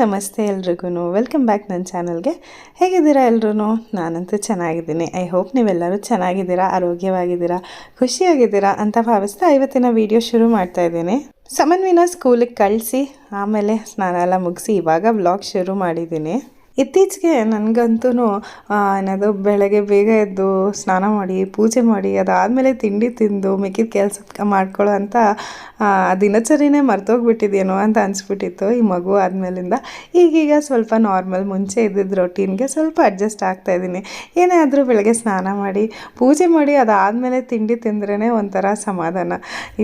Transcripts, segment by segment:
ನಮಸ್ತೆ ಎಲ್ರಿಗೂ welcome back ನನ್ನ ಚಾನಲ್ಗೆ. ಹೇಗಿದ್ದೀರಾ ಎಲ್ರೂ ನಾನಂತೂ ಚೆನ್ನಾಗಿದ್ದೀನಿ. ಐ ಹೋಪ್ ನೀವೆಲ್ಲರೂ ಚೆನ್ನಾಗಿದ್ದೀರಾ, ಆರೋಗ್ಯವಾಗಿದ್ದೀರಾ, ಖುಷಿಯಾಗಿದ್ದೀರಾ ಅಂತ ಭಾವಿಸ್ತಾ ಇವತ್ತಿನ ವಿಡಿಯೋ ಶುರು ಮಾಡ್ತಾ ಇದ್ದೀನಿ. ಸಮನ್ವಿನ ಸ್ಕೂಲಿಗೆ ಕಳಿಸಿ, ಆಮೇಲೆ ಸ್ನಾನ ಎಲ್ಲ ಮುಗಿಸಿ ಇವಾಗ ಬ್ಲಾಗ್ ಶುರು ಮಾಡಿದ್ದೀನಿ. ಇತ್ತೀಚೆಗೆ ನನಗಂತೂ ಏನದು ಬೆಳಗ್ಗೆ ಬೇಗ ಎದ್ದು ಸ್ನಾನ ಮಾಡಿ, ಪೂಜೆ ಮಾಡಿ, ಅದಾದಮೇಲೆ ತಿಂಡಿ ತಿಂದು, ಮಿಕ್ಕಿದ ಕೆಲಸ ಮಾಡ್ಕೊಳ್ಳೋ ಅಂತ ದಿನಚರಿನೇ ಮರ್ತೋಗ್ಬಿಟ್ಟಿದೇನೋ ಅಂತ ಅನಿಸ್ಬಿಟ್ಟಿತ್ತು. ಈ ಮಗು ಆದಮೇಲಿಂದ ಈಗೀಗ ಸ್ವಲ್ಪ ನಾರ್ಮಲ್, ಮುಂಚೆ ಇದ್ದಿದ್ದ ರೊಟೀನ್ಗೆ ಸ್ವಲ್ಪ ಅಡ್ಜಸ್ಟ್ ಆಗ್ತಾ ಇದ್ದೀನಿ. ಏನೇ ಆದರೂ ಬೆಳಗ್ಗೆ ಸ್ನಾನ ಮಾಡಿ, ಪೂಜೆ ಮಾಡಿ, ಅದಾದಮೇಲೆ ತಿಂಡಿ ತಿಂದ್ರೇ ಒಂಥರ ಸಮಾಧಾನ.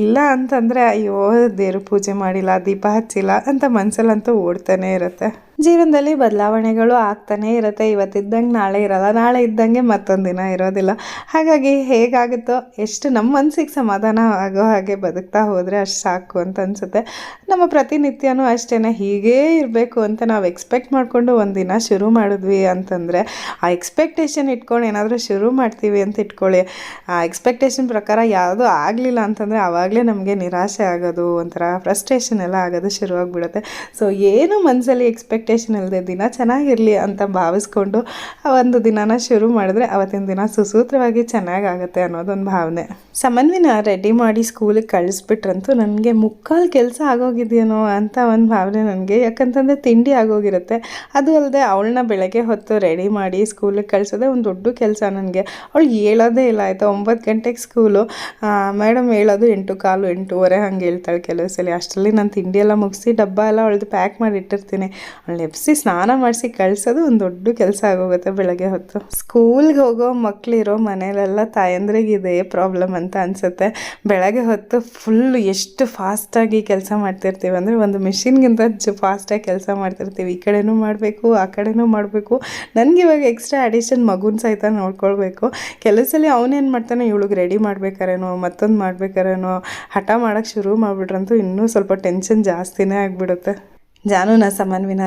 ಇಲ್ಲ ಅಂತಂದರೆ, ಅಯ್ಯೋ, ದೇವ್ರ ಪೂಜೆ ಮಾಡಿಲ್ಲ, ದೀಪ ಹಚ್ಚಿಲ್ಲ ಅಂತ ಮನಸ್ಸಲ್ಲಂತೂ ಓಡ್ತಾನೆ ಇರುತ್ತೆ. ಜೀವನದಲ್ಲಿ ಬದಲಾವಣೆಗಳು ಆಗ್ತಾನೇ ಇರುತ್ತೆ. ಇವತ್ತಿದ್ದಂಗೆ ನಾಳೆ ಇರಲ್ಲ. ನಾಳೆ ಇದ್ದಂಗೆ ಮತ್ತೊಂದು ದಿನ ಇರೋದಿಲ್ಲ. ಹಾಗಾಗಿ ಹೇಗಾಗುತ್ತೋ, ಎಷ್ಟು ನಮ್ಮ ಮನಸ್ಸಿಗೆ ಸಮಾಧಾನ ಆಗೋ ಹಾಗೆ ಬದುಕ್ತಾ ಹೋದರೆ ಅಷ್ಟು ಸಾಕು ಅಂತ ಅನಿಸುತ್ತೆ. ನಮ್ಮ ಪ್ರತಿನಿತ್ಯನೂ ಅಷ್ಟೇ ಹೀಗೇ ಇರಬೇಕು ಅಂತ ನಾವು ಎಕ್ಸ್ಪೆಕ್ಟ್ ಮಾಡಿಕೊಂಡು ಒಂದು ದಿನ ಶುರು ಮಾಡಿದ್ವಿ ಅಂತಂದರೆ, ಆ ಎಕ್ಸ್ಪೆಕ್ಟೇಷನ್ ಇಟ್ಕೊಂಡು ಏನಾದರೂ ಶುರು ಮಾಡ್ತೀವಿ ಅಂತ ಇಟ್ಕೊಳ್ಳಿ. ಆ ಎಕ್ಸ್ಪೆಕ್ಟೇಷನ್ ಪ್ರಕಾರ ಯಾವುದೂ ಆಗಲಿಲ್ಲ ಅಂತಂದರೆ ಆವಾಗಲೇ ನಮಗೆ ನಿರಾಶೆ ಆಗೋದು, ಒಂಥರ ಫ್ರಸ್ಟ್ರೇಷನ್ ಎಲ್ಲ ಆಗೋದು ಶುರುವಾಗ್ಬಿಡುತ್ತೆ. ಸೊ ಏನು ಮನಸ್ಸಲ್ಲಿ ಎಕ್ಸ್ಪೆಕ್ಟೇಷನ್ ಇಲ್ಲದೆ ದಿನ ಚೆನ್ನಾಗಿರಲಿ ಅಂತ ಭಾವಿಸ್ಕೊಂಡು ಆ ಒಂದು ದಿನನ ಶುರು ಮಾಡಿದ್ರೆ ಅವತ್ತಿನ ದಿನ ಸುಸೂತ್ರವಾಗಿ ಚೆನ್ನಾಗಾಗುತ್ತೆ ಅನ್ನೋದೊಂದು ಭಾವನೆ. ಸಮನ್ವಿನ ರೆಡಿ ಮಾಡಿ ಸ್ಕೂಲಿಗೆ ಕಳಿಸ್ಬಿಟ್ರಂತೂ ನನಗೆ ಮುಕ್ಕಾಲು ಕೆಲಸ ಆಗೋಗಿದೆಯೇನೋ ಅಂತ ಒಂದು ಭಾವನೆ ನನಗೆ. ಯಾಕಂತಂದರೆ ತಿಂಡಿ ಆಗೋಗಿರುತ್ತೆ. ಅದು ಅಲ್ಲದೆ ಅವಳನ್ನ ಬೆಳಗ್ಗೆ ಹೊತ್ತು ರೆಡಿ ಮಾಡಿ ಸ್ಕೂಲಿಗೆ ಕಳಿಸೋದೇ ಒಂದು ದೊಡ್ಡ ಕೆಲಸ ನನಗೆ. ಅವಳು ಹೇಳೋದೇ ಇಲ್ಲ, ಆಯಿತಾ? ಒಂಬತ್ತು ಗಂಟೆಗೆ ಸ್ಕೂಲು ಮೇಡಮ್ ಹೇಳೋದು ಎಂಟು ಕಾಲು ಎಂಟೂವರೆ ಹಂಗೆ ಹೇಳ್ತಾಳೆ ಕೆಲವು ಸಲ. ಅಷ್ಟರಲ್ಲಿ ನಾನು ತಿಂಡಿ ಎಲ್ಲ ಮುಗಿಸಿ ಡಬ್ಬ ಎಲ್ಲ ಅವಳದು ಪ್ಯಾಕ್ ಮಾಡಿ ಇಟ್ಟಿರ್ತೀನಿ. ಅವಳು ಎಬ್ಸಿ ಸ್ನಾನ ಮಾಡಿಸಿ ಕಳಿಸೋದು ಒಂದು ದೊಡ್ಡ ಕೆಲಸ ಆಗೋಗುತ್ತೆ ಬೆಳಗ್ಗೆ ಹೊತ್ತು. ಸ್ಕೂಲ್ಗೆ ಹೋಗೋ ಮಕ್ಕಳಿರೋ ಮನೇಲೆಲ್ಲ ತಾಯಂದ್ರಿಗೆ ಇದೇ ಪ್ರಾಬ್ಲಮ್ ಅಂತ ಅನಿಸುತ್ತೆ. ಬೆಳಗ್ಗೆ ಹೊತ್ತು ಫುಲ್ ಎಷ್ಟು ಫಾಸ್ಟಾಗಿ ಕೆಲಸ ಮಾಡ್ತಿರ್ತೀವಿ ಅಂದರೆ ಒಂದು ಮಿಷಿನ್ಗಿಂತ ಫಾಸ್ಟ್ ಫಾಸ್ಟಾಗಿ ಕೆಲಸ ಮಾಡ್ತಿರ್ತೀವಿ. ಈ ಕಡೆನೂ ಮಾಡಬೇಕು, ಆ ಕಡೆನೂ ಮಾಡಬೇಕು. ನನಗೆ ಇವಾಗ ಎಕ್ಸ್ಟ್ರಾ ಅಡಿಷನ್ ಮಗುನ ಸಹಿತ ನೋಡ್ಕೊಳ್ಬೇಕು. ಕೆಲವು ಸಲ ಅವನೇನು ಮಾಡ್ತಾನೆ? ಇವಳಿಗೆ ರೆಡಿ ಮಾಡ್ಬೇಕಾರೇನೋ, ಮತ್ತೊಂದು ಮಾಡ್ಬೇಕಾರೇನೋ, ಹಠ ಮಾಡೋಕ್ಕೆ ಶುರು ಮಾಡಿಬಿಟ್ರಂತೂ ಇನ್ನೂ ಸ್ವಲ್ಪ ಟೆನ್ಷನ್ ಜಾಸ್ತಿನೇ ಆಗಿಬಿಡುತ್ತೆ. ಜಾನುನ ಸಮನ್ವಿನ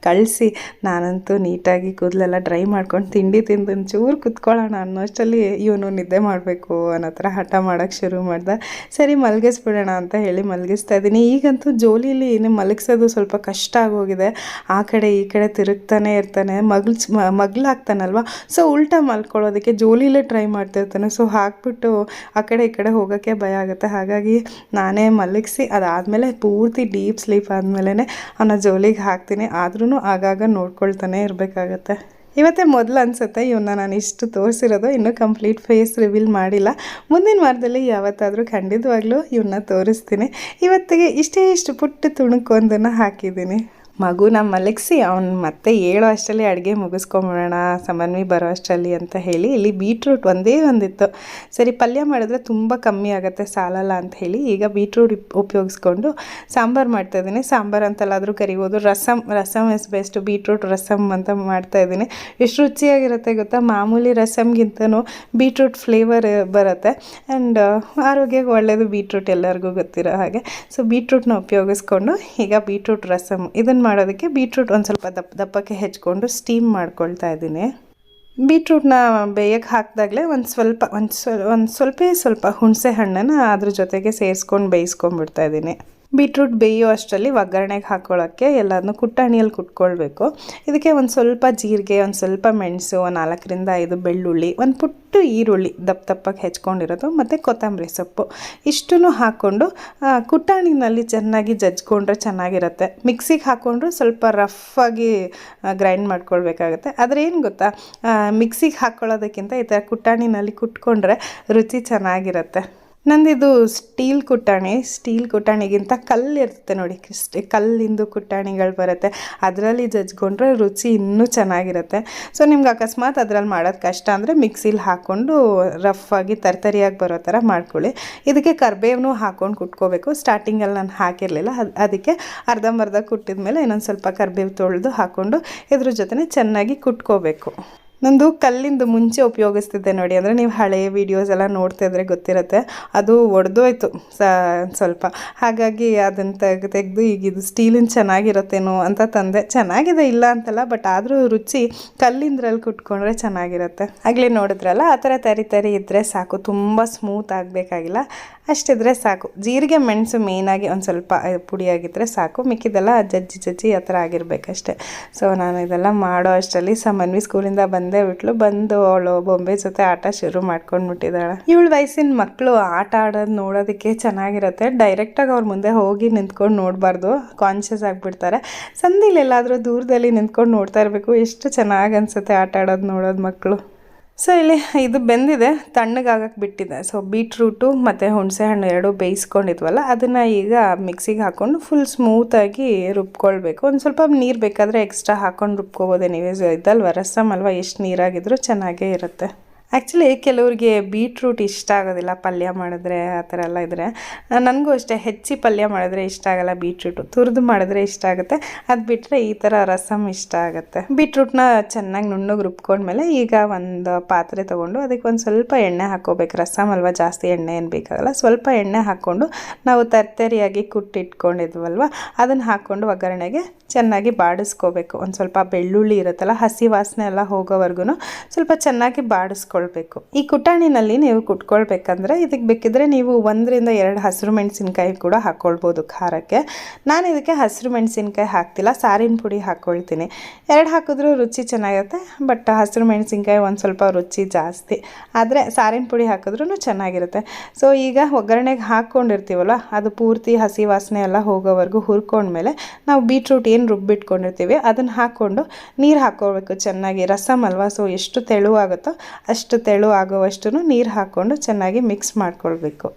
ಕಳಿಸಿ ನಾನಂತೂ ನೀಟಾಗಿ ಕೂದಲೆಲ್ಲ ಡ್ರೈ ಮಾಡ್ಕೊಂಡು ತಿಂಡಿ ತಿಂದು ಚೂರು ಕುತ್ಕೊಳ್ಳೋಣ ಅನ್ನೋಷ್ಟಲ್ಲಿ ಇವನು ನಿದ್ದೆ ಮಾಡಬೇಕು ಅನ್ನೋ ಥರ ಹಠ ಮಾಡೋಕ್ಕೆ ಶುರು ಮಾಡ್ದೆ. ಸರಿ, ಮಲಗಿಸ್ಬಿಡೋಣ ಅಂತ ಹೇಳಿ ಮಲಗಿಸ್ತಾ ಇದ್ದೀನಿ. ಈಗಂತೂ ಜೋಲಿಲಿ ಏನು ಮಲಗಿಸೋದು ಸ್ವಲ್ಪ ಕಷ್ಟ ಆಗೋಗಿದೆ. ಆ ಕಡೆ ಈ ಕಡೆ ತಿರುಗ್ತಾನೆ ಇರ್ತಾನೆ. ಮಗ್ಳು ಮಗ್ಲಾಗ್ತಾನಲ್ವ ಸೊ, ಉಲ್ಟಾ ಮಲ್ಕೊಳ್ಳೋದಕ್ಕೆ ಜೋಲಿಲೇ ಟ್ರೈ ಮಾಡ್ತಿರ್ತಾನೆ ಸೊ, ಹಾಕ್ಬಿಟ್ಟು ಆ ಕಡೆ ಈ ಕಡೆ ಹೋಗೋಕ್ಕೆ ಭಯ ಆಗುತ್ತೆ. ಹಾಗಾಗಿ ನಾನೇ ಮಲಗಿಸಿ ಅದಾದಮೇಲೆ ಪೂರ್ತಿ ಡೀಪ್ ಸ್ಲೀಪ್ ಆದಮೇಲೆ ಅವನ ಜೋಲಿಗೆ ಹಾಕ್ತೀನಿ. ಆದ್ರೂ ಆಗಾಗ ನೋಡ್ಕೊಳ್ತಾನೆ ಇರಬೇಕಾಗತ್ತೆ. ಇವತ್ತೇ ಮೊದಲು ಅನಿಸುತ್ತೆ ಇವನ್ನ ನಾನು ಇಷ್ಟು ತೋರಿಸಿರೋದು, ಇನ್ನೂ ಕಂಪ್ಲೀಟ್ ಫೇಸ್ ರಿವೀಲ್ ಮಾಡಿಲ್ಲ. ಮುಂದಿನ ವಾರದಲ್ಲಿ ಯಾವತ್ತಾದರೂ ಖಂಡಿತವಾಗ್ಲೂ ಇವನ್ನ ತೋರಿಸ್ತೀನಿ. ಇವತ್ತಿಗೆ ಇಷ್ಟೇ ಇಷ್ಟು ಪುಟ್ಟ ತುಣುಕೊಂದನ್ನು ಹಾಕಿದ್ದೀನಿ. ಮಗುನ ಮಲಗಿಸಿ ಅವ್ನು ಮತ್ತೆ ಹೇಳೋ ಅಷ್ಟರಲ್ಲಿ ಅಡುಗೆ ಮುಗಿಸ್ಕೊಂಬಿಡೋಣ ಸಮನ್ವಿ ಬರೋ ಅಷ್ಟರಲ್ಲಿ ಅಂತ ಹೇಳಿ ಇಲ್ಲಿ ಬೀಟ್ರೂಟ್ ಒಂದೇ ಒಂದಿತ್ತು. ಸರಿ, ಪಲ್ಯ ಮಾಡಿದ್ರೆ ತುಂಬ ಕಮ್ಮಿ ಆಗುತ್ತೆ, ಸಾಲಲ್ಲ ಅಂತ ಹೇಳಿ ಈಗ ಬೀಟ್ರೂಟ್ ಉಪ್- ಉಪಯೋಗಿಸ್ಕೊಂಡು ಸಾಂಬಾರು ಮಾಡ್ತಾಯಿದ್ದೀನಿ ಸಾಂಬಾರು ಅಂತಲ್ಲಾದರೂ ಕರಿಬೋದು. Rasam rasam is best beetroot rasam ಅಂತ ಮಾಡ್ತಾಯಿದ್ದೀನಿ ಎಷ್ಟು ರುಚಿಯಾಗಿರುತ್ತೆ ಗೊತ್ತಾ? ಮಾಮೂಲಿ ರಸಮ್ಗಿಂತನೂ ಬೀಟ್ರೂಟ್ ಫ್ಲೇವರ್ ಬರುತ್ತೆ. ಆ್ಯಂಡ್ ಆರೋಗ್ಯಕ್ಕೆ ಒಳ್ಳೆಯದು ಬೀಟ್ರೂಟ್ ಎಲ್ಲರಿಗೂ ಗೊತ್ತಿರೋ ಹಾಗೆ. ಸೊ ಬೀಟ್ರೂಟ್ನ ಉಪಯೋಗಿಸ್ಕೊಂಡು ಈಗ ಬೀಟ್ರೂಟ್ ರಸಮ್ ಇದನ್ನು ಮಾಡೋದಕ್ಕೆ ಬೀಟ್ರೂಟ್ ಒಂದು ಸ್ವಲ್ಪ ದಪ್ಪ, ದಪ್ಪಕ್ಕೆ ಹೆಚ್ಕೊಂಡು ಸ್ಟೀಮ್ ಮಾಡ್ಕೊಳ್ತಾ ಇದ್ದೀನಿ. ಬೀಟ್ರೂಟ್ನ ಬೇಯಕ್ಕೆ ಹಾಕಿದಾಗಲೇ ಒಂದು ಸ್ವಲ್ಪ ಒಂದು ಸ್ವಲ್ಪ ಒಂದು ಸ್ವಲ್ಪ ಸ್ವಲ್ಪ ಹುಣಸೆ ಹಣ್ಣನ್ನು ಅದ್ರ ಜೊತೆಗೆ ಸೇರಿಸ್ಕೊಂಡು ಬೇಯಿಸ್ಕೊಂಡ್ಬಿಡ್ತಾ ಇದ್ದೀನಿ. ಬೀಟ್ರೂಟ್ ಬೇಯೋ ಅಷ್ಟರಲ್ಲಿ ಒಗ್ಗರಣೆಗೆ ಹಾಕೊಳ್ಳೋಕ್ಕೆ ಎಲ್ಲದನ್ನೂ ಕುಟ್ಟಾಣಿಯಲ್ಲಿ ಕುಟ್ಕೊಳ್ಬೇಕು. ಇದಕ್ಕೆ ಒಂದು ಸ್ವಲ್ಪ ಜೀರಿಗೆ, ಒಂದು ಸ್ವಲ್ಪ ಮೆಣಸು, ಒಂದು ನಾಲ್ಕರಿಂದ ಐದು ಬೆಳ್ಳುಳ್ಳಿ, ಒಂದು ಪುಟ್ಟು ಈರುಳ್ಳಿ ದಪ್ಪ ದಪ್ಪಕ್ಕೆ ಹೆಚ್ಕೊಂಡಿರೋದು ಮತ್ತು ಕೊತ್ತಂಬರಿ ಸೊಪ್ಪು. ಇಷ್ಟನ್ನು ಹಾಕ್ಕೊಂಡು ಕುಟ್ಟಾಣಿನಲ್ಲಿ ಚೆನ್ನಾಗಿ ಜಜ್ಕೊಂಡ್ರೆ ಚೆನ್ನಾಗಿರುತ್ತೆ. ಮಿಕ್ಸಿಗೆ ಹಾಕ್ಕೊಂಡ್ರೆ ಸ್ವಲ್ಪ ರಫಾಗಿ ಗ್ರೈಂಡ್ ಮಾಡ್ಕೊಳ್ಬೇಕಾಗುತ್ತೆ. ಆದರೆ ಏನು ಗೊತ್ತಾ? ಮಿಕ್ಸಿಗೆ ಹಾಕ್ಕೊಳ್ಳೋದಕ್ಕಿಂತ ಈ ಥರ ಕುಟ್ಟಾಣಿನಲ್ಲಿ ಕುಟ್ಕೊಂಡ್ರೆ ರುಚಿ ಚೆನ್ನಾಗಿರುತ್ತೆ. ನಂದಿದು ಸ್ಟೀಲ್ ಕುಟ್ಟಾಣಿ, ಸ್ಟೀಲ್ ಕುಟ್ಟಾಣಿಗಿಂತ ಕಲ್ಲು ಇರುತ್ತೆ ನೋಡಿ ಕ್ರಿಸ್ಟಿ ಕಲ್ಲಿಂದು ಕುಟ್ಟಾಣಿಗಳು ಬರುತ್ತೆ. ಅದರಲ್ಲಿ ಜಜ್ಕೊಂಡ್ರೆ ರುಚಿ ಇನ್ನೂ ಚೆನ್ನಾಗಿರುತ್ತೆ. ಸೊ ನಿಮ್ಗೆ ಅಕಸ್ಮಾತ್ ಅದರಲ್ಲಿ ಮಾಡೋದು ಕಷ್ಟ ಅಂದರೆ ಮಿಕ್ಸಿಲಿ ಹಾಕ್ಕೊಂಡು ರಫ್ ಆಗಿ ತರ್ತರಿಯಾಗಿ ಬರೋ ಥರ ಮಾಡ್ಕೊಳ್ಳಿ. ಇದಕ್ಕೆ ಕರ್ಬೇವನು ಹಾಕ್ಕೊಂಡು ಕುಟ್ಕೋಬೇಕು. ಸ್ಟಾರ್ಟಿಂಗಲ್ಲಿ ನಾನು ಹಾಕಿರಲಿಲ್ಲ. ಅದು, ಅದಕ್ಕೆ ಅರ್ಧಂಬರ್ಧ ಕುಟ್ಟಿದ ಮೇಲೆ ಇನ್ನೊಂದು ಸ್ವಲ್ಪ ಕರ್ಬೇವು ತೊಳೆದು ಹಾಕ್ಕೊಂಡು ಇದ್ರ ಜೊತೆ ಚೆನ್ನಾಗಿ ಕುಟ್ಕೋಬೇಕು. ನಂದು ಕಲ್ಲಿಂದು ಮುಂಚೆ ಉಪಯೋಗಿಸ್ತಿದ್ದೆ ನೋಡಿ. ಅಂದರೆ ನೀವು ಹಳೆಯ ವೀಡಿಯೋಸ್ ಎಲ್ಲ ನೋಡ್ತಾ ಇದ್ರೆ ಗೊತ್ತಿರುತ್ತೆ. ಅದು ಒಡೆದೋಯ್ತು ಸ್ವಲ್ಪ. ಹಾಗಾಗಿ ಅದನ್ನು ತೆಗೆ, ತೆಗೆದು ಈಗ ಇದು ಸ್ಟೀಲಿನ ಚೆನ್ನಾಗಿರುತ್ತೇನೋ ಅಂತ ತಂದೆ. ಚೆನ್ನಾಗಿದೆ ಇಲ್ಲ ಅಂತಲ್ಲ ಬಟ್ ಆದರೂ ರುಚಿ ಕಲ್ಲಿಂದ್ರಲ್ಲಿ ಕುಟ್ಕೊಂಡ್ರೆ ಚೆನ್ನಾಗಿರುತ್ತೆ. ಆಗಲೇ ನೋಡಿದ್ರಲ್ಲ, ಆ ಥರ ತರಿ ತರಿ ಇದ್ದರೆ ಸಾಕು. ತುಂಬ ಸ್ಮೂತ್ ಆಗಬೇಕಾಗಿಲ್ಲ. ಅಷ್ಟಿದ್ರೆ ಸಾಕು. ಜೀರಿಗೆ ಮೆಣಸು ಮೇಯ್ನಾಗಿ ಒಂದು ಸ್ವಲ್ಪ ಪುಡಿಯಾಗಿದ್ದರೆ ಸಾಕು. ಮಿಕ್ಕಿದೆಲ್ಲ ಜಜ್ಜಿ ಜಜ್ಜಿ ಆ ಥರ ಆಗಿರಬೇಕಷ್ಟೆ. ಸೊ ನಾನು ಇದೆಲ್ಲ ಮಾಡೋ ಅಷ್ಟರಲ್ಲಿ ಸಮನ್ವಿ ಸ್ಕೂಲಿಂದ ಬಂದೇ ಬಿಟ್ಲು. ಬಂದು ಅವಳು ಬೊಂಬೆ ಜೊತೆ ಆಟ ಶುರು ಮಾಡ್ಕೊಂಡ್ಬಿಟ್ಟಿದ್ದಾಳೆ. ಇವಳು ವಯಸ್ಸಿನ ಮಕ್ಕಳು ಆಟ ಆಡೋದು ನೋಡೋದಕ್ಕೆ ಚೆನ್ನಾಗಿರುತ್ತೆ. ಡೈರೆಕ್ಟಾಗಿ ಅವ್ರ ಮುಂದೆ ಹೋಗಿ ನಿಂತ್ಕೊಂಡು ನೋಡಬಾರ್ದು. ಕಾನ್ಷಿಯಸ್ ಆಗಿಬಿಡ್ತಾರೆ. ಸಂದಿಲ್ ಎಲ್ಲಾದ್ರೂ ದೂರದಲ್ಲಿ ನಿಂತ್ಕೊಂಡು ನೋಡ್ತಾ ಇರಬೇಕು. ಎಷ್ಟು ಚೆನ್ನಾಗಿ ಅನಿಸುತ್ತೆ ಆಟ ಆಡೋದು ನೋಡೋದು ಮಕ್ಕಳು ಸೊ ಇಲ್ಲಿ ಇದು ಬೆಂದಿದೆ ತಣ್ಣಗಾಗಕ್ಕೆ ಬಿಟ್ಟಿದೆ. ಸೊ ಬೀಟ್ರೂಟು ಮತ್ತು ಹುಣಸೆ ಹಣ್ಣು ಎರಡು ಬೇಯಿಸ್ಕೊಂಡಿದ್ವಲ್ಲ, ಅದನ್ನು ಈಗ ಮಿಕ್ಸಿಗೆ ಹಾಕ್ಕೊಂಡು ಫುಲ್ ಸ್ಮೂತಾಗಿ ರುಬ್ಕೊಳ್ಬೇಕು. ಒಂದು ಸ್ವಲ್ಪ ನೀರು ಬೇಕಾದರೆ ಎಕ್ಸ್ಟ್ರಾ ಹಾಕ್ಕೊಂಡು ರುಬ್ಕೋಬೋದೆ. ನೀವು ಇದಲ್ವ ರಸಮ್ ಅಲ್ವಾ, ಎಷ್ಟು ನೀರಾಗಿದ್ರೂ ಚೆನ್ನಾಗೇ ಇರುತ್ತೆ. ಆ್ಯಕ್ಚುಲಿ ಕೆಲವ್ರಿಗೆ ಬೀಟ್ರೂಟ್ ಇಷ್ಟ ಆಗೋದಿಲ್ಲ. ಪಲ್ಯ ಮಾಡಿದ್ರೆ ಆ ಥರ ಎಲ್ಲ ಇದ್ದರೆ ನನಗೂ ಅಷ್ಟೇ. ಹೆಚ್ಚಿ ಪಲ್ಯ ಮಾಡಿದ್ರೆ ಇಷ್ಟ ಆಗಲ್ಲ ಬೀಟ್ರೂಟು ತುರಿದು ಮಾಡಿದ್ರೆ ಇಷ್ಟ ಆಗುತ್ತೆ. ಅದು ಬಿಟ್ಟರೆ ಈ ಥರ ರಸಮ್ ಇಷ್ಟ ಆಗುತ್ತೆ. ಬೀಟ್ರೂಟ್ನ ಚೆನ್ನಾಗಿ ನುಣ್ಣಗೆ ರುಬ್ಕೊಂಡ್ಮೇಲೆ ಈಗ ಒಂದು ಪಾತ್ರೆ ತೊಗೊಂಡು ಅದಕ್ಕೆ ಒಂದು ಸ್ವಲ್ಪ ಎಣ್ಣೆ ಹಾಕೋಬೇಕು ರಸಮ್ ಅಲ್ವಾ ಜಾಸ್ತಿ ಎಣ್ಣೆ ಏನು ಬೇಕಾಗಲ್ಲ. ಸ್ವಲ್ಪ ಎಣ್ಣೆ ಹಾಕ್ಕೊಂಡು ನಾವು ತರ್ತರಿಯಾಗಿ ಕುಟ್ಟಿಟ್ಕೊಂಡಿದ್ವಲ್ವ? ಅದನ್ನು ಹಾಕ್ಕೊಂಡು ಒಗ್ಗರಣೆಗೆ ಚೆನ್ನಾಗಿ ಬಾಡಿಸ್ಕೋಬೇಕು. ಒಂದು ಸ್ವಲ್ಪ ಬೆಳ್ಳುಳ್ಳಿ ಇರುತ್ತಲ್ಲ, ಹಸಿ ವಾಸನೆ ಎಲ್ಲ ಹೋಗೋವರೆಗೂ ಸ್ವಲ್ಪ ಚೆನ್ನಾಗಿ ಬಾಡಿಸ್ಕೊಳ್ಬೇಕು ಈ ಕುಟಾಣಿನಲ್ಲಿ ನೀವು ಕುಟ್ಕೊಳ್ಬೇಕಂದ್ರೆ ಇದಕ್ಕೆ ಬೇಕಿದ್ರೆ ನೀವು ಒಂದರಿಂದ ಎರಡು ಹಸಿರು ಮೆಣಸಿನ್ಕಾಯಿ ಕೂಡ ಹಾಕ್ಕೊಳ್ಬೋದು ಖಾರಕ್ಕೆ. ನಾನು ಇದಕ್ಕೆ ಹಸಿರು ಮೆಣಸಿನ್ಕಾಯಿ ಹಾಕ್ತಿಲ್ಲ, ಸಾರಿನ ಪುಡಿ ಹಾಕ್ಕೊಳ್ತೀನಿ ಎರಡು ಹಾಕಿದ್ರೂ ರುಚಿ ಚೆನ್ನಾಗಿರುತ್ತೆ ಬಟ್ ಹಸಿರು ಮೆಣಸಿನ್ಕಾಯಿ ಒಂದು ಸ್ವಲ್ಪ ರುಚಿ ಜಾಸ್ತಿ. ಆದರೆ ಸಾರಿನ ಪುಡಿ ಹಾಕಿದ್ರೂ ಚೆನ್ನಾಗಿರುತ್ತೆ. ಸೊ ಈಗ ಒಗ್ಗರಣೆಗೆ ಹಾಕ್ಕೊಂಡಿರ್ತೀವಲ್ಲ, ಅದು ಪೂರ್ತಿ ಹಸಿ ವಾಸನೆ ಎಲ್ಲ ಹೋಗೋವರೆಗೂ ಹುರ್ಕೊಂಡ್ಮೇಲೆ ನಾವು ಬೀಟ್ರೂಟ್ ಏನು ರುಬ್ಬಿಟ್ಕೊಂಡಿರ್ತೀವಿ, ಅದನ್ನು ಹಾಕ್ಕೊಂಡು ನೀರು ಹಾಕ್ಕೋಬೇಕು ಚೆನ್ನಾಗಿ. ರಸಮ್ ಅಲ್ವಾ ಸೊ ಎಷ್ಟು ತೆಳುವಾಗುತ್ತೋ ಅಷ್ಟು ತೆಳು ಆಗುವಷ್ಟು ನೀರು ಹಾಕ್ಕೊಂಡು ಚೆನ್ನಾಗಿ ಮಿಕ್ಸ್ ಮಾಡ್ಕೊಳ್ಬೇಕು.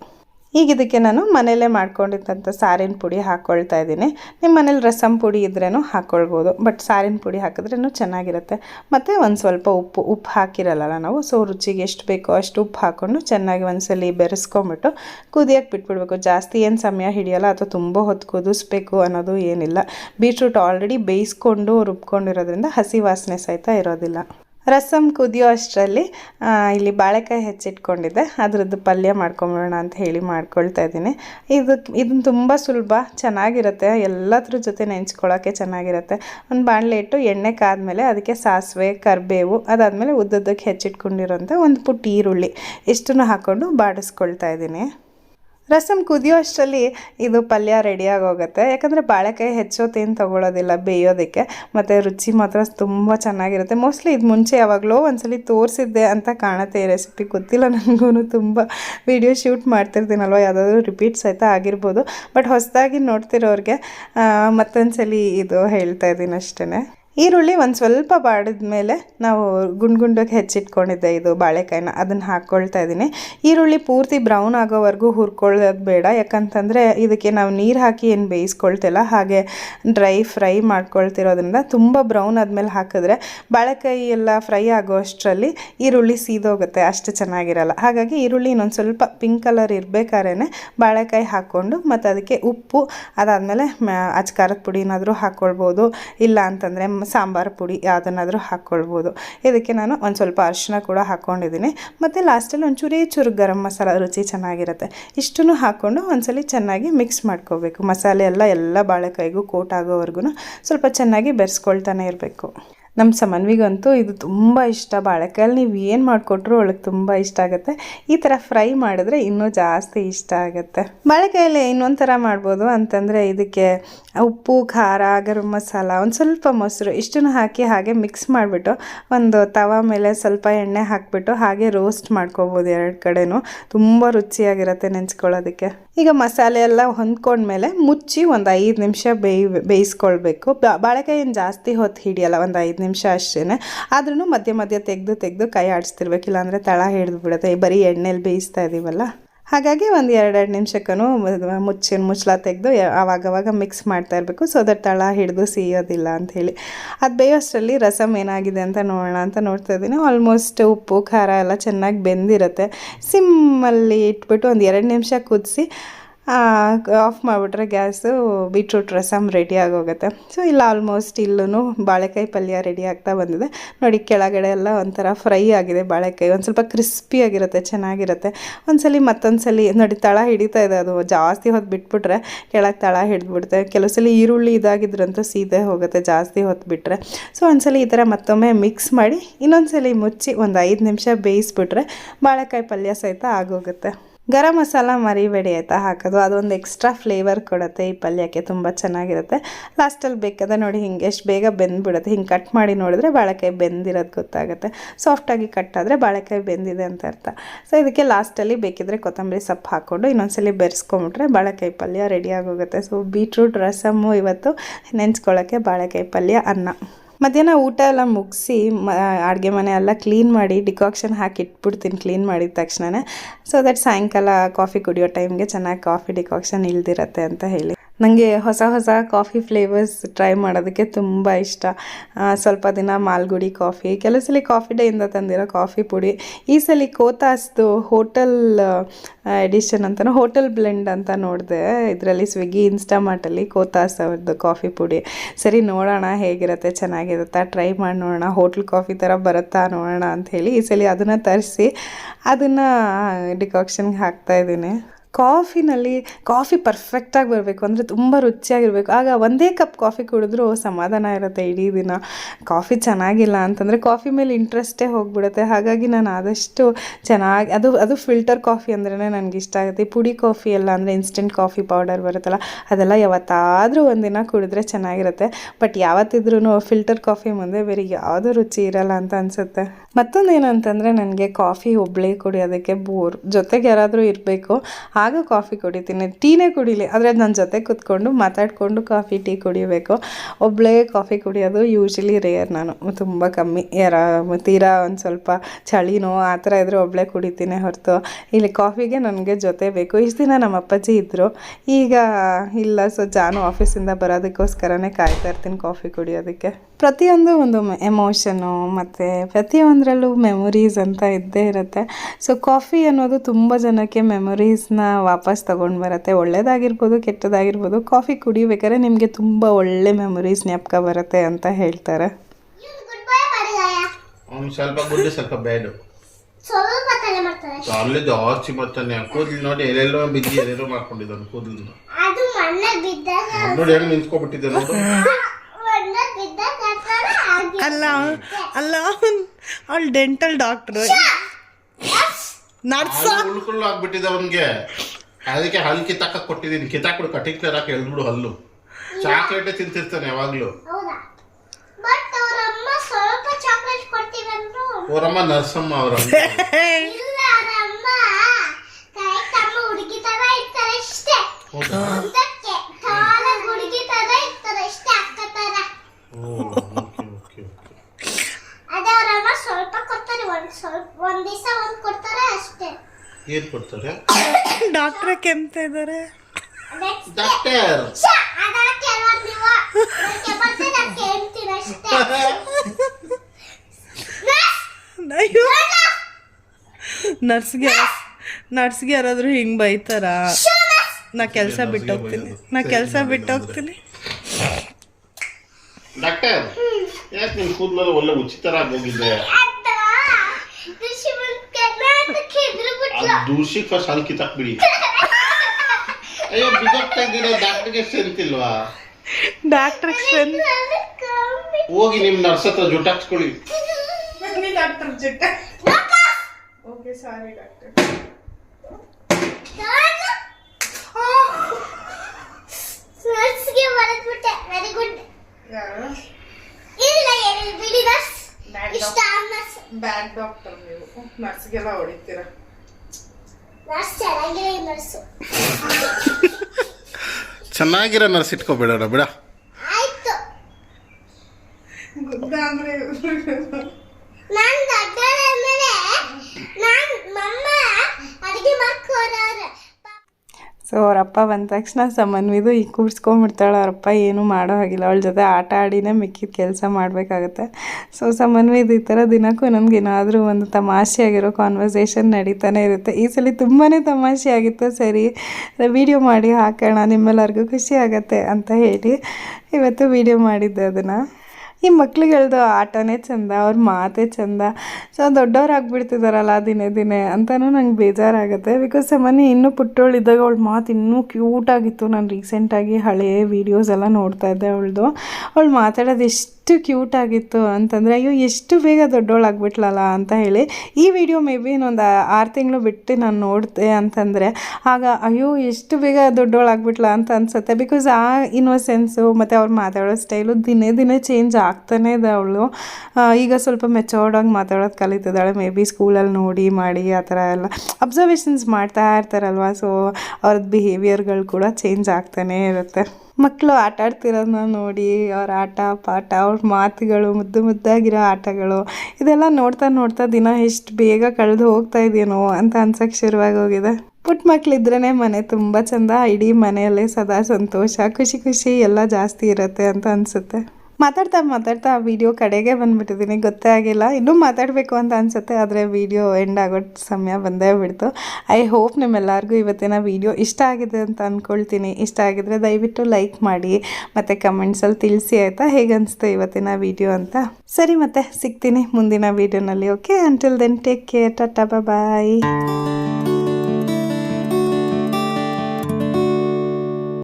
ಈಗ ಇದಕ್ಕೆ ನಾನು ಮನೆಯಲ್ಲೇ ಮಾಡ್ಕೊಂಡಿದ್ದಂಥ ಸಾರಿನ ಪುಡಿ ಹಾಕ್ಕೊಳ್ತಾ ಇದ್ದೀನಿ. ನಿಮ್ಮ ಮನೇಲಿ ರಸಂ ಪುಡಿ ಇದ್ರೂ ಹಾಕ್ಕೊಳ್ಬೋದು ಬಟ್ ಸಾರಿನ ಪುಡಿ ಹಾಕಿದ್ರೂ ಚೆನ್ನಾಗಿರುತ್ತೆ. ಮತ್ತು ಒಂದು ಸ್ವಲ್ಪ ಉಪ್ಪು ಉಪ್ಪು ಹಾಕಿರಲ್ಲ ನಾವು ಸೊ ರುಚಿಗೆ ಎಷ್ಟು ಬೇಕೋ ಅಷ್ಟು ಉಪ್ಪು ಹಾಕ್ಕೊಂಡು ಚೆನ್ನಾಗಿ ಒಂದ್ಸಲಿ ಬೆರೆಸ್ಕೊಂಬಿಟ್ಟು ಕುದಿಯೋಕ್ಕೆ ಬಿಟ್ಬಿಡ್ಬೇಕು. ಜಾಸ್ತಿ ಏನು ಸಮಯ ಹಿಡಿಯಲ್ಲ, ಅಥವಾ ತುಂಬ ಹೊತ್ತು ಕುದಿಸ್ಬೇಕು ಅನ್ನೋದು ಏನಿಲ್ಲ. ಬೀಟ್ರೂಟ್ ಆಲ್ರೆಡಿ ಬೇಯಿಸ್ಕೊಂಡು ರುಬ್ಕೊಂಡಿರೋದ್ರಿಂದ ಹಸಿ ವಾಸನೆ ಸಹಿತ ಇರೋದಿಲ್ಲ. ರಸಮ್ ಕುದಿಯೋ ಅಷ್ಟರಲ್ಲಿ ಇಲ್ಲಿ ಬಾಳೆಕಾಯಿ ಹೆಚ್ಚಿಟ್ಕೊಂಡಿದ್ದೆ. ಅದರದ್ದು ಪಲ್ಯ ಮಾಡ್ಕೊಂಬಿಡೋಣ ಅಂತ ಹೇಳಿ ಮಾಡ್ಕೊಳ್ತಾ ಇದ್ದೀನಿ. ಇದು ಇದನ್ನು ತುಂಬ ಸುಲಭ, ಚೆನ್ನಾಗಿರುತ್ತೆ. ಎಲ್ಲದ್ರ ಜೊತೆ ನೆಂಚ್ಕೊಳ್ಳೋಕ್ಕೆ ಚೆನ್ನಾಗಿರುತ್ತೆ. ಒಂದು ಬಾಣಲೆ ಇಟ್ಟು ಎಣ್ಣೆ ಕಾದ್ಮೇಲೆ ಅದಕ್ಕೆ ಸಾಸಿವೆ, ಕರಿಬೇವು, ಅದಾದಮೇಲೆ ಉದ್ದದಕ್ಕೆ ಹೆಚ್ಚಿಟ್ಕೊಂಡಿರೋಂಥ ಒಂದು ಪುಟ್ಟ ಈರುಳ್ಳಿ ಇಷ್ಟನ್ನು ಹಾಕ್ಕೊಂಡು ಬಾಡಿಸ್ಕೊಳ್ತಾ ಇದ್ದೀನಿ. ರಸಮ್ ಕುದಿಯೋ ಅಷ್ಟರಲ್ಲಿ ಇದು ಪಲ್ಯ ರೆಡಿಯಾಗಿ ಹೋಗುತ್ತೆ ಯಾಕಂದರೆ ಬಾಳೆಕಾಯಿ ಹೆಚ್ಚೋತ್ತೇನು ತೊಗೊಳೋದಿಲ್ಲ ಬೇಯೋದಕ್ಕೆ. ಮತ್ತು ರುಚಿ ಮಾತ್ರ ತುಂಬ ಚೆನ್ನಾಗಿರುತ್ತೆ. ಮೋಸ್ಟ್ಲಿ ಇದು ಮುಂಚೆ ಯಾವಾಗಲೋ ಒಂದ್ಸಲಿ ತೋರಿಸಿದ್ದೆ ಅಂತ ಕಾಣುತ್ತೆ ಈ ರೆಸಿಪಿ ಗೊತ್ತಿಲ್ಲ ನನಗೂ ತುಂಬ ವಿಡಿಯೋ ಶೂಟ್ ಮಾಡ್ತಿರ್ತೀನಲ್ವ? ಯಾವುದಾದ್ರೂ ರಿಪೀಟ್ಸ್ ಆಯಿತಾ ಆಗಿರ್ಬೋದು. ಬಟ್ ಹೊಸದಾಗಿ ನೋಡ್ತಿರೋರಿಗೆ ಮತ್ತೊಂದ್ಸಲಿ ಇದು ಹೇಳ್ತಾ ಇದ್ದೀನಿ ಅಷ್ಟೇ ಈರುಳ್ಳಿ ಒಂದು ಸ್ವಲ್ಪ ಬಾಡಿದ ಮೇಲೆ ನಾವು ಗುಂಡು ಗುಂಡಕ್ಕೆ ಹೆಚ್ಚಿಟ್ಕೊಂಡಿದ್ದೆ ಇದು ಬಾಳೆಕಾಯಿನ. ಅದನ್ನು ಹಾಕ್ಕೊಳ್ತಾ ಇದ್ದೀನಿ ಈರುಳ್ಳಿ ಪೂರ್ತಿ ಬ್ರೌನ್ ಆಗೋವರೆಗೂ ಹುರ್ಕೊಳ್ಳೋದು ಬೇಡ. ಯಾಕಂತಂದರೆ ಇದಕ್ಕೆ ನಾವು ನೀರು ಹಾಕಿ ಏನು ಬೇಯಿಸ್ಕೊಳ್ತಿಲ್ಲ. ಹಾಗೆ ಡ್ರೈ ಫ್ರೈ ಮಾಡ್ಕೊಳ್ತಿರೋದ್ರಿಂದ ತುಂಬ ಬ್ರೌನ್ ಆದಮೇಲೆ ಹಾಕಿದ್ರೆ ಬಾಳೆಕಾಯಿ ಎಲ್ಲ ಫ್ರೈ ಆಗೋ ಅಷ್ಟರಲ್ಲಿ ಈರುಳ್ಳಿ ಸೀದೋಗುತ್ತೆ. ಅಷ್ಟು ಚೆನ್ನಾಗಿರಲ್ಲ. ಹಾಗಾಗಿ ಈರುಳ್ಳಿ ಇನ್ನೊಂದು ಸ್ವಲ್ಪ ಪಿಂಕ್ ಕಲರ್ ಇರಬೇಕಾದ್ರೆ ಬಾಳೆಕಾಯಿ ಹಾಕ್ಕೊಂಡು ಮತ್ತು ಅದಕ್ಕೆ ಉಪ್ಪು ಅದಾದಮೇಲೆ ಅಚ್ಕಾರದ ಪುಡಿ ಏನಾದರೂ ಹಾಕ್ಕೊಳ್ಬೋದು ಇಲ್ಲ ಅಂತಂದರೆ ಸಾಂಬಾರು ಪುಡಿ ಯಾವುದನ್ನಾದರೂ ಹಾಕ್ಕೊಳ್ಬೋದು. ಇದಕ್ಕೆ ನಾನು ಒಂದು ಸ್ವಲ್ಪ ಅರಿಶಿನ ಕೂಡ ಹಾಕ್ಕೊಂಡಿದ್ದೀನಿ. ಮತ್ತು ಲಾಸ್ಟಲ್ಲಿ ಒಂಚೂರೇ ಚೂರು ಗರಂ ಮಸಾಲ ರುಚಿ ಚೆನ್ನಾಗಿರುತ್ತೆ. ಇಷ್ಟನ್ನು ಹಾಕ್ಕೊಂಡು ಒಂದ್ಸಲಿ ಚೆನ್ನಾಗಿ ಮಿಕ್ಸ್ ಮಾಡ್ಕೋಬೇಕು. ಮಸಾಲೆ ಎಲ್ಲ ಎಲ್ಲ ಬಾಳೆಕಾಯಿಗೂ ಕೋಟ್ ಆಗೋವರೆಗೂ ಸ್ವಲ್ಪ ಚೆನ್ನಾಗಿ ಬೆರೆಸ್ಕೊಳ್ತಾನೆ ಇರಬೇಕು. ನಮ್ಮ ಸಮನ್ವಿಗಂತೂ ಇದು ತುಂಬ ಇಷ್ಟ. ಬಾಳೆಕಾಯಲ್ಲಿ ನೀವು ಏನು ಮಾಡಿಕೊಟ್ರು ಅವಳಿಗೆ ತುಂಬ ಇಷ್ಟ ಆಗುತ್ತೆ. ಈ ಥರ ಫ್ರೈ ಮಾಡಿದ್ರೆ ಇನ್ನೂ ಜಾಸ್ತಿ ಇಷ್ಟ ಆಗುತ್ತೆ. ಬಾಳೆಕಾಯಲ್ಲಿ ಇನ್ನೊಂದು ಥರ ಮಾಡ್ಬೋದು ಅಂತಂದರೆ ಇದಕ್ಕೆ ಉಪ್ಪು, ಖಾರ, ಗರಂ ಮಸಾಲ ಒಂದು ಸ್ವಲ್ಪ ಮೊಸರು ಇಷ್ಟನ್ನು ಹಾಕಿ ಹಾಗೆ ಮಿಕ್ಸ್ ಮಾಡಿಬಿಟ್ಟು ಒಂದು ತವ ಮೇಲೆ ಸ್ವಲ್ಪ ಎಣ್ಣೆ ಹಾಕಿಬಿಟ್ಟು ಹಾಗೆ ರೋಸ್ಟ್ ಮಾಡ್ಕೋಬೋದು ಎರಡು ಕಡೆನೂ. ತುಂಬ ರುಚಿಯಾಗಿರುತ್ತೆ ನೆಂಚ್ಕೊಳ್ಳೋದಕ್ಕೆ ಈಗ ಮಸಾಲೆ ಎಲ್ಲ ಹೊಂದ್ಕೊಂಡ್ಮೇಲೆ ಮುಚ್ಚಿ ಒಂದು ಐದು ನಿಮಿಷ ಬೇಯ್, ಬೇಯಿಸ್ಕೊಳ್ಬೇಕು. ಬಾಳೆಕಾಯಿ ಜಾಸ್ತಿ ಹೊತ್ತು ಹಿಡಿಯಲ್ಲ, ಒಂದು ಐದು ನಿಮಿಷ ಅಷ್ಟೇ ಆದ್ರೂ ಮಧ್ಯ ಮಧ್ಯ ತೆಗೆದು ತೆಗೆದು ಕೈ ಆಡಿಸ್ತಿರ್ಬೇಕು. ಇಲ್ಲಾಂದರೆ ತಳ ಹಿಡಿದು ಬಿಡುತ್ತೆ ಬರೀ ಎಣ್ಣೆಲಿ ಬೇಯಿಸ್ತಾ ಇದ್ದೀವಲ್ಲ ಹಾಗಾಗಿ ಒಂದು ಎರಡೆರಡು ನಿಮಿಷಕ್ಕೂ ಮುಚ್ಚಿನ ಮುಚ್ಚಲ ತೆಗೆದು ಆವಾಗವಾಗ ಮಿಕ್ಸ್ ಮಾಡ್ತಾ ಇರಬೇಕು. ಸೊ ದಟ್ ತಳ ಹಿಡಿದು ಸಿಯೋದಿಲ್ಲ ಅಂಥೇಳಿ ಅದು ಬೇಯೋಷ್ಟರಲ್ಲಿ ರಸಮ್ ಏನಾಗಿದೆ ಅಂತ ನೋಡೋಣ ಅಂತ ನೋಡ್ತಾ ಇದ್ದೀನಿ. ಆಲ್ಮೋಸ್ಟ್ ಉಪ್ಪು, ಖಾರ ಎಲ್ಲ ಚೆನ್ನಾಗಿ ಬೆಂದಿರುತ್ತೆ. ಸಿಮ್ಮಲ್ಲಿ ಇಟ್ಬಿಟ್ಟು ಒಂದು ಎರಡು ನಿಮಿಷ ಕುದಿಸಿ ಆಫ್ ಮಾಡಿಬಿಟ್ರೆ ಗ್ಯಾಸು ಬೀಟ್ರೂಟ್ ರಸಮ್ ರೆಡಿ ಆಗೋಗುತ್ತೆ. ಸೊ ಇಲ್ಲ ಆಲ್ಮೋಸ್ಟ್ ಇಲ್ಲೂ ಬಾಳೆಕಾಯಿ ಪಲ್ಯ ರೆಡಿ ಆಗ್ತಾ ಬಂದಿದೆ. ನೋಡಿ, ಕೆಳಗಡೆ ಎಲ್ಲ ಒಂಥರ ಫ್ರೈ ಆಗಿದೆ ಬಾಳೆಕಾಯಿ. ಒಂದು ಸ್ವಲ್ಪ ಕ್ರಿಸ್ಪಿ ಆಗಿರುತ್ತೆ, ಚೆನ್ನಾಗಿರುತ್ತೆ. ಒಂದ್ಸಲಿ ಮತ್ತೊಂದು ಸಲ ನೋಡಿ, ತಳ ಹಿಡಿತಾ ಇದೆ. ಅದು ಜಾಸ್ತಿ ಹೊತ್ತು ಬಿಟ್ಬಿಟ್ರೆ ಕೆಳಗೆ ತಳ ಹಿಡಿದ್ಬಿಡುತ್ತೆ. ಕೆಲವು ಸಲ ಈರುಳ್ಳಿ ಇದಾಗಿದ್ರಂತೂ ಸೀದೆ ಹೋಗುತ್ತೆ, ಜಾಸ್ತಿ ಹೊತ್ತು ಬಿಟ್ಟರೆ ಸೊ ಒಂದ್ಸಲಿ ಈ ಥರ ಮತ್ತೊಮ್ಮೆ ಮಿಕ್ಸ್ ಮಾಡಿ, ಇನ್ನೊಂದ್ಸಲಿ ಮುಚ್ಚಿ ಒಂದು ಐದು ನಿಮಿಷ ಬೇಯಿಸ್ಬಿಟ್ರೆ ಬಾಳೆಕಾಯಿ ಪಲ್ಯ ಸಹಿತ ಆಗೋಗುತ್ತೆ. ಗರಂ ಮಸಾಲ ಮರಿಬೇಡಿ ಆಯಿತಾ ಹಾಕೋದು, ಅದೊಂದು ಎಕ್ಸ್ಟ್ರಾ ಫ್ಲೇವರ್ ಕೊಡುತ್ತೆ ಈ ಪಲ್ಯಕ್ಕೆ, ತುಂಬ ಚೆನ್ನಾಗಿರುತ್ತೆ. ಲಾಸ್ಟಲ್ಲಿ ಬೇಕಾದ್ರೆ ನೋಡಿ ಹಿಂಗೆ ಎಷ್ಟು ಬೇಗ ಬೆಂದ್ಬಿಡುತ್ತೆ. ಹಿಂಗೆ ಕಟ್ ಮಾಡಿ ನೋಡಿದ್ರೆ ಬಾಳೆಕಾಯಿ ಬೆಂದಿರೋದು ಗೊತ್ತಾಗುತ್ತೆ. ಸಾಫ್ಟಾಗಿ ಕಟ್ ಆದರೆ ಬಾಳೆಕಾಯಿ ಬೆಂದಿದೆ ಅಂತ ಅರ್ಥ. ಸೊ ಇದಕ್ಕೆ ಲಾಸ್ಟಲ್ಲಿ ಬೇಕಿದ್ರೆ ಕೊತ್ತಂಬರಿ ಸೊಪ್ಪು ಹಾಕ್ಕೊಂಡು ಇನ್ನೊಂದ್ಸಲಿ ಬೆರೆಸ್ಕೊಂಬಿಟ್ರೆ ಬಾಳೆಕಾಯಿ ಪಲ್ಯ ರೆಡಿ ಆಗೋಗುತ್ತೆ. ಸೊ ಬೀಟ್ರೂಟ್ ರಸಮ್ಮು ಇವತ್ತು ನೆಂಚ್ಕೊಳ್ಳೋಕ್ಕೆ ಬಾಳೆಕಾಯಿ ಪಲ್ಯ ಅನ್ನ. ಮಧ್ಯಾಹ್ನ ಊಟ ಎಲ್ಲ ಮುಗಿಸಿ, ಮ, ಅಡುಗೆ ಮನೆ ಎಲ್ಲ ಕ್ಲೀನ್ ಮಾಡಿ, ಡಿಕಾಕ್ಷನ್ ಹಾಕಿ ಇಟ್ಬಿಡ್ತೀನಿ ಕ್ಲೀನ್ ಮಾಡಿದ ತಕ್ಷಣವೇ ಸೊ ದಟ್ ಸಾಯಂಕಾಲ ಕಾಫಿ ಕುಡಿಯೋ ಟೈಮ್ಗೆ ಚೆನ್ನಾಗಿ ಕಾಫಿ ಡಿಕಾಕ್ಷನ್ ಇಲ್ದಿರತ್ತೆ ಅಂತ ಹೇಳಿ. ನನಗೆ ಹೊಸ ಹೊಸ ಕಾಫಿ ಫ್ಲೇವರ್ಸ್ ಟ್ರೈ ಮಾಡೋದಕ್ಕೆ ತುಂಬ ಇಷ್ಟ. ಸ್ವಲ್ಪ ದಿನ ಮಾಲ್ಗುಡಿ ಕಾಫಿ ಕೆಲವು ಸಲ ಕಾಫಿ ಡೇಯಿಂದ ತಂದಿರೋ ಕಾಫಿ ಪುಡಿ, ಈ ಸಲ ಕೋತಾಸ್ದು ಹೋಟೆಲ್ ಎಡಿಷನ್ ಅಂತಲೂ ಹೋಟೆಲ್ ಬ್ಲೆಂಡ್ ಅಂತ ನೋಡಿದೆ. ಇದರಲ್ಲಿ ಸ್ವಿಗ್ಗಿ ಇನ್ಸ್ಟಾಮಾರ್ಟಲ್ಲಿ ಕೋತಾಸ್ ಅವ್ರದ್ದು ಕಾಫಿ ಪುಡಿ. ಸರಿ, ನೋಡೋಣ ಹೇಗಿರುತ್ತೆ, ಚೆನ್ನಾಗಿರುತ್ತಾ ಟ್ರೈ ಮಾಡಿ ನೋಡೋಣ ಹೋಟ್ಲ್ ಕಾಫಿ ಥರ ಬರುತ್ತಾ ನೋಡೋಣ ಅಂತ ಹೇಳಿ ಈ ಸಲ ಅದನ್ನು ತರಿಸಿ, ಅದನ್ನು ಡಿಕಾಕ್ಷನ್ಗೆ ಹಾಕ್ತಾಯಿದ್ದೀನಿ ಕಾಫಿನಲ್ಲಿ ಕಾಫಿ ಪರ್ಫೆಕ್ಟಾಗಿ ಬರಬೇಕು. ಅಂದರೆ ತುಂಬ ರುಚಿಯಾಗಿರಬೇಕು. ಆಗ ಒಂದೇ ಕಪ್ ಕಾಫಿ ಕುಡಿದ್ರೂ ಸಮಾಧಾನ ಇರುತ್ತೆ ಇಡೀ ದಿನ. ಕಾಫಿ ಚೆನ್ನಾಗಿಲ್ಲ ಅಂತಂದರೆ ಕಾಫಿ ಮೇಲೆ ಇಂಟ್ರೆಸ್ಟೇ ಹೋಗ್ಬಿಡುತ್ತೆ. ಹಾಗಾಗಿ ನಾನು ಆದಷ್ಟು ಚೆನ್ನಾಗಿ, ಅದು ಅದು ಫಿಲ್ಟರ್ ಕಾಫಿ ಅಂದ್ರೇ ನನಗೆ ಇಷ್ಟ ಆಗುತ್ತೆ. ಪುಡಿ ಕಾಫಿ ಎಲ್ಲ ಅಂದರೆ ಇನ್ಸ್ಟೆಂಟ್ ಕಾಫಿ ಪೌಡರ್ ಬರುತ್ತಲ್ಲ, ಅದೆಲ್ಲ ಯಾವತ್ತಾದರೂ ಒಂದಿನ ಕುಡಿದ್ರೆ ಚೆನ್ನಾಗಿರುತ್ತೆ. ಬಟ್ ಯಾವತ್ತಿದ್ರೂ ಫಿಲ್ಟರ್ ಕಾಫಿ ಮುಂದೆ ಬೇರೆ ಯಾವುದೂ ರುಚಿ ಇರಲ್ಲ ಅಂತ ಅನಿಸುತ್ತೆ. ಮತ್ತೊಂದು ಏನಂತಂದರೆ ನನಗೆ ಕಾಫಿ ಒಬ್ಬಳೇ ಕುಡಿಯೋದಕ್ಕೆ ಬೋರ್ ಜೊತೆಗೆ ಯಾರಾದರೂ ಇರಬೇಕು. ಆಗ ಕಾಫಿ ಕುಡಿತೀನಿ ಟೀನೇ ಕುಡಿಲಿ, ಆದರೆ ನನ್ನ ಜೊತೆ ಕೂತ್ಕೊಂಡು ಮಾತಾಡಿಕೊಂಡು ಕಾಫಿ, ಟೀ ಕುಡಿಬೇಕು. ಒಬ್ಬಳೇ ಕಾಫಿ ಕುಡಿಯೋದು ಯೂಶ್ವಲಿ ರೇರ್ ನಾನು. ತುಂಬ ಕಮ್ಮಿ. ಯಾರ ತೀರಾ ಒಂದು ಸ್ವಲ್ಪ ಚಳಿನೋ ಆ ಥರ ಇದ್ದರೆ ಒಬ್ಬಳೇ ಕುಡಿತೀನಿ ಹೊರತು. ಇಲ್ಲಿ ಕಾಫಿಗೆ ನನಗೆ ಜೊತೆ ಬೇಕು. ಇಷ್ಟು ದಿನ ನಮ್ಮ ಅಪ್ಪಾಜಿ ಇದ್ದರು ಈಗ ಇಲ್ಲ, ಸೊ ಜಾನು ಆಫೀಸಿಂದ ಬರೋದಕ್ಕೋಸ್ಕರನೇ ಕಾಯ್ತಾ ಇರ್ತೀನಿ ಕಾಫಿ ಕುಡಿಯೋದಕ್ಕೆ. ಪ್ರತಿಯೊಂದು ಒಂದು ಎಮೋಷನು ಮತ್ತು ಪ್ರತಿಯೊಂದರಲ್ಲೂ ಮೆಮೊರೀಸ್ ಅಂತ ಇದ್ದೇ ಇರುತ್ತೆ. ಸೊ ಕಾಫಿ ಅನ್ನೋದು ತುಂಬ ಜನಕ್ಕೆ ಮೆಮೊರೀಸ್ನ ವಾಪಸ್ ತೊಗೊಂಡು ಬರುತ್ತೆ. ಒಳ್ಳೆಯದಾಗಿರ್ಬೋದು ಕೆಟ್ಟದಾಗಿರ್ಬೋದು ಕಾಫಿ ಕುಡಿಬೇಕಾದ್ರೆ ನಿಮಗೆ ತುಂಬ ಒಳ್ಳೆ ಮೆಮೊರೀಸ್ ಜ್ಞಾಪಕ ಬರುತ್ತೆ ಅಂತ ಹೇಳ್ತಾರೆ. ಸ್ವಲ್ಪ ಗುಡ್ಡು ಸ್ವಲ್ಪ ಬೇಡು. ಸ್ವಲ್ಪ ತಲೆ ಮಾಡ್ತಾರೆ ಅಲ್ಲೇ ಜಾಸ್ತಿ ಬರ್ತಾನೆ ಕೂದಲು ನೋಡಿ ಎಲ್ಲೆಲ್ಲೋ ಬಿದ್ದು ಎಲ್ಲೆಲ್ಲೋ ಮಾಡ್ಕೊಂಡಿದ್ದಾನೆ ಕೂದಲು ನೋಡಿ ಹೆಂಗ್ ನಿಂತ್ಕೊಬಿಟ್ಟಿದೆ ಅಲ್ಲ ಅಲ್ಲ ಅವಳು ಡೆಂಟಲ್ ಡಾಕ್ಟ್ರು ನರ್ಸ ಉಳ್ಕೊಳ್ಳು ಆಗ್ಬಿಟ್ಟಿದೆ ಅವನ್ಗೆ. ಅದಕ್ಕೆ ಹಲ್ಲು ಕಿತ್ತಾಕ ಕೊಟ್ಟಿದ್ದೀನಿ ಕಿತ್ತಾಕ್ಬಿಡು ಕಟಿಂಗ್ ತರಕ್ಕೆ ಹಲ್ಲು. ಚಾಕ್ಲೇಟೇ ತಿಂತಿರ್ತಾನೆ ಯಾವಾಗ್ಲೂ. ಹೌದಾ? ಬಟ್ ಅವ್ರ ಅಮ್ಮ ಸ್ವಲ್ಪ ಚಾಕ್ಲೇಟ್ ಕೊಡ್ತೀವಂದ್ರು. ಅವರಮ್ಮ ನರ್ಸಮ್ಮ ಅವ್ರ ಇಲ್ಲ ಅವ್ರ ಅಮ್ಮ ಕರೆಕ್ಟ್ ಅಮ್ಮ ಹುಡುಗಿ ತರ ಇರ್ತಾರೆ ಅಷ್ಟೇ ಅದಕ್ಕೆ ಕಾಲ ಹುಡುಗಿ ತರ ಇರ್ತಾರೆ ಅಷ್ಟೇ ಅಕ್ಕ ತರ ಅದೇ ಅವ್ರ ಸ್ವಲ್ಪ ಕೊಡ್ತಾರೆ ಒಂದ್ ಸ್ವಲ್ಪ ಒಂದ್ ದಿವಸ ಒಂದ್ ಕೊಡ್ತಾರೆ ಅಷ್ಟೇ. ಏನ್ ಕೊಡ್ತಾರೆ? ಡಾಕ್ಟ್ರೆ ಕೆಂತ ಇದ್ದಾರೆ. ಡಾಕ್ಟರ್. ನರ್ಸ್ಗೆ ನರ್ಸ್ಗೆ ಯಾರಾದರೂ ಹಿಂಗೆ ಬೈತಾರ? ನಾ ಕೆಲಸ ಬಿಟ್ಟೋಗ್ತೀನಿ. ನಾ ಕೆಲಸ ಬಿಟ್ಟು ಹೋಗ್ತೀನಿ ಡಾಕ್ಟರ್ ಯಾಕೆ ನಿಮ್ ಕೂದಲು ಒಳ್ಳೆ ಉಚಿತರ ಹೋಗಿದ್ದೆ? ಅಂತ ದುಷ್ಮನ್ ಅಂತ ಹೆದ್ರು ಆ ದೂರ್ಸಿಗೆ ಫಸ್ಟ್ ಹಲ್ ಕಿತ್ತಾಕ್ಬಿಡಿ ಅಯ್ಯೋ ಬಿಜಾಪ್ತಾ ಇದ್ದೀರ ಡಾಕ್ಟರ್ಗೆ ಡಾಕ್ಟರ್ ಡಾಕ್ಟ್ರ್ ಹೋಗಿ ನಿಮ್ ನರ್ಸ್ ಹತ್ರ ಜುಟ್ಟಾಕ್ಸ್ಕೊಳ್ಳಿ ಡಾಕ್ಟರ್ ಜೊತೆ ಓಕೆ ಸಾರಿ ಡಾಕ್ಟರ್. ನರ್ಸ್ಗೆ ಬರೆದ್ಬಿಟ್ಟೆ. ವೆರಿ ಗುಡ್ ಬ್ಯಾಡ್ ಡಾಕ್ಟರ್ ನೀವು. ನರ್ಸ್ಗೆಲ್ಲ ಹೊಡಿತೀರ? ನರ್ಸ್ ಚೆನ್ನಾಗಿರೋ ನರ್ಸು. ಇಟ್ಕೊಬೇಡ ಬಿಡ. ಆಯ್ತು. ಗುದ್ದ ಅಂದ್ರೆ ನಾನು ಅಡಿಗೆ ಮಾಡ್ಕೋರವ್ರೆ ಸೊ ಅವರಪ್ಪ ಬಂದ ತಕ್ಷಣ ಸಮನ್ವಿದು ಈಗ ಕೂಡ್ಸ್ಕೊಂಬಿಡ್ತಾಳೆ ಅವರಪ್ಪ ಏನೂ ಮಾಡೋ ಹಾಗಿಲ್ಲ. ಅವಳ ಜೊತೆ ಆಟ ಆಡಿನೇ ಮಿಕ್ಕಿದ ಕೆಲಸ ಮಾಡಬೇಕಾಗತ್ತೆ. ಸೊ ಸಮನ್ವಿದು ಈ ಥರ ದಿನಕ್ಕೂ ನನಗೇನಾದರೂ ಒಂದು ತಮಾಷೆಯಾಗಿರೋ ಕಾನ್ವರ್ಸೇಷನ್ ನಡೀತಾನೆ ಇರುತ್ತೆ. ಈ ಸಲ ತುಂಬಾ ತಮಾಷೆ ಆಗಿತ್ತು. ಸರಿ ವಿಡಿಯೋ ಮಾಡಿ ಹಾಕೋಣ. ನಿಮ್ಮೆಲ್ಲರಿಗೂ ಖುಷಿ ಆಗತ್ತೆ ಅಂತ ಹೇಳಿ ಇವತ್ತು ವಿಡಿಯೋ ಮಾಡಿದ್ದೆ ಅದನ್ನು. ಈ ಮಕ್ಳುಗಳ್ದು ಆಟನೇ ಚಂದ, ಅವ್ರ ಮಾತೇ ಚಂದ. ಸೊ ದೊಡ್ಡವ್ರು ಆಗ್ಬಿಡ್ತಿದಾರಲ್ಲ ದಿನೇ ದಿನೇ ಅಂತಲೂ ನಂಗೆ ಬೇಜಾರಾಗುತ್ತೆ. ಬಿಕಾಸ್ ಮನೆ ಇನ್ನೂ ಪುಟ್ಟೋಳಿದ್ದಾಗ ಅವಳ ಮಾತು ಇನ್ನೂ ಕ್ಯೂಟಾಗಿತ್ತು ನಾನು ರೀಸೆಂಟಾಗಿ ಹಳೆಯ ವೀಡಿಯೋಸ್ ಎಲ್ಲ ನೋಡ್ತಾ ಇದ್ದೆ ಅವಳದು. ಅವಳು ಮಾತಾಡೋದು ಎಷ್ಟು ಕ್ಯೂಟ್ ಆಗಿತ್ತು ಅಂತಂದರೆ, ಅಯ್ಯೋ, ಎಷ್ಟು ಬೇಗ ದೊಡ್ಡವಳಾಗ್ಬಿಟ್ಲಲ್ಲ ಅಂತ ಹೇಳಿ, ಈ ವಿಡಿಯೋ ಮೇ ಬಿ ಇನ್ನೊಂದು ಆರು ತಿಂಗಳು ಬಿಟ್ಟು ನಾನು ನೋಡಿದೆ ಅಂತಂದರೆ, ಆಗ, ಅಯ್ಯೋ, ಎಷ್ಟು ಬೇಗ ದೊಡ್ಡವಳಾಗ್ಬಿಟ್ಲ ಅಂತ ಅನ್ಸುತ್ತೆ. ಬಿಕಾಸ್ ಆ ಇನ್ನೋಸೆನ್ಸು ಮತ್ತು ಅವ್ರು ಮಾತಾಡೋ ಸ್ಟೈಲು ದಿನೇ ದಿನೇ ಚೇಂಜ್ ಆಗ್ತಾನೇ ಇದೆ ಅವಳು. ಈಗ ಸ್ವಲ್ಪ ಮೆಚೋರ್ಡಾಗಿ ಮಾತಾಡೋದು ಕಲಿತಿದ್ದಾಳೆ, ಮೇ ಬಿ ಸ್ಕೂಲಲ್ಲಿ ನೋಡಿ, ಮಾಡಿ, ಆ ಥರ ಎಲ್ಲ. ಅಬ್ಸರ್ವೇಷನ್ಸ್ ಮಾಡ್ತಾ ಇರ್ತಾರಲ್ವ ಸೊ ಅವ್ರದ್ದು ಬಿಹೇವಿಯರ್ಗಳು ಕೂಡ ಚೇಂಜ್ ಆಗ್ತಾನೇ ಇರುತ್ತೆ. ಮಕ್ಕಳು ಆಟ ಆಡ್ತಿರೋದನ್ನ ನೋಡಿ, ಅವ್ರ ಆಟ, ಪಾಠ, ಅವ್ರ ಮಾತುಗಳು, ಮುದ್ದು ಮುದ್ದಾಗಿರೋ ಆಟಗಳು, ಇದೆಲ್ಲ ನೋಡ್ತಾ ನೋಡ್ತಾ ದಿನ ಎಷ್ಟು ಬೇಗ ಕಳೆದು ಹೋಗ್ತಾ ಇದೆಯೇನೋ ಅಂತ ಅನ್ಸಕ್ಕೆ ಶುರುವಾಗಿ ಹೋಗಿದೆ ಪುಟ್ಟ ಮಕ್ಕಳಿದ್ರೇ ಮನೆ ತುಂಬ ಚಂದ, ಇಡೀ ಮನೆಯಲ್ಲೇ ಸದಾ ಸಂತೋಷ, ಖುಷಿ ಖುಷಿ ಎಲ್ಲ ಜಾಸ್ತಿ ಇರುತ್ತೆ ಅಂತ ಅನಿಸುತ್ತೆ. ಮಾತಾಡ್ತಾ ಮಾತಾಡ್ತಾ ವಿಡಿಯೋ ಕಡೆಗೆ ಬಂದ್ಬಿಟ್ಟಿದ್ದೀನಿ. ಗೊತ್ತೇ ಆಗಿಲ್ಲ. ಇನ್ನೂ ಮಾತಾಡಬೇಕು ಅಂತ ಅನಿಸುತ್ತೆ, ಆದರೆ ವಿಡಿಯೋ ಎಂಡ್ ಆಗೋ ಸಮಯ ಬಂದೇ ಬಿಡ್ತು. ಐ ಹೋಪ್ ನಿಮ್ಮೆಲ್ಲರಿಗೂ ಇವತ್ತಿನ ವಿಡಿಯೋ ಇಷ್ಟ ಆಗಿದೆ ಅಂತ ಅಂದ್ಕೊಳ್ತೀನಿ ಇಷ್ಟ ಆಗಿದ್ರೆ ದಯವಿಟ್ಟು ಲೈಕ್ ಮಾಡಿ, ಮತ್ತು ಕಮೆಂಟ್ಸಲ್ಲಿ ತಿಳಿಸಿ ಆಯಿತಾ? ಹೇಗೆ ಇವತ್ತಿನ ವಿಡಿಯೋ ಅಂತ? ಸರಿ ಮತ್ತೆ, ಸಿಗ್ತೀನಿ ಮುಂದಿನ ವೀಡಿಯೋನಲ್ಲಿ okay until then take care ta-ta bye